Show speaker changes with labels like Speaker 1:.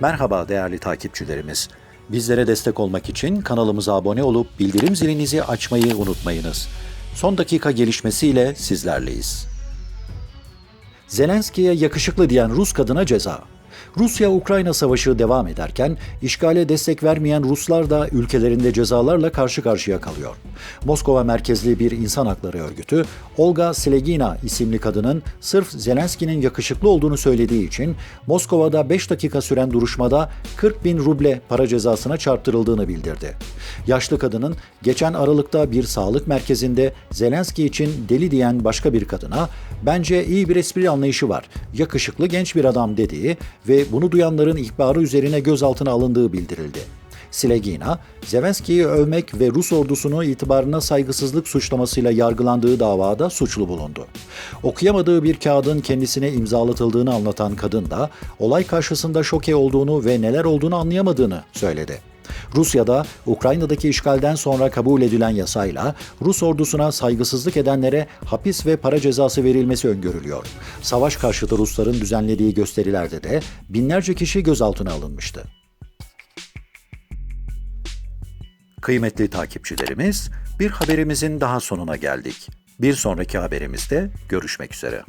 Speaker 1: Merhaba değerli takipçilerimiz. Bizlere destek olmak için kanalımıza abone olup bildirim zilinizi açmayı unutmayınız. Son dakika gelişmesiyle sizlerleyiz. Zelenski'ye yakışıklı diyen Rus kadına ceza. Rusya-Ukrayna savaşı devam ederken işgale destek vermeyen Ruslar da ülkelerinde cezalarla karşı karşıya kalıyor. Moskova merkezli bir insan hakları örgütü, Olga Slegina isimli kadının sırf Zelenski'nin yakışıklı olduğunu söylediği için Moskova'da 5 dakika süren duruşmada 40 bin ruble para cezasına çarptırıldığını bildirdi. Yaşlı kadının geçen Aralık'ta bir sağlık merkezinde Zelenski için deli diyen başka bir kadına bence iyi bir espri anlayışı var, yakışıklı genç bir adam dediği ve bunu duyanların ihbarı üzerine gözaltına alındığı bildirildi. Slegina, Zelenski'yi övmek ve Rus ordusunu itibarına saygısızlık suçlamasıyla yargılandığı davada suçlu bulundu. Okuyamadığı bir kağıdın kendisine imzalatıldığını anlatan kadın da olay karşısında şoke olduğunu ve neler olduğunu anlayamadığını söyledi. Rusya'da Ukrayna'daki işgalden sonra kabul edilen yasayla Rus ordusuna saygısızlık edenlere hapis ve para cezası verilmesi öngörülüyor. Savaş karşıtı Rusların düzenlediği gösterilerde de binlerce kişi gözaltına alınmıştı. Kıymetli takipçilerimiz, bir haberimizin daha sonuna geldik. Bir sonraki haberimizde görüşmek üzere.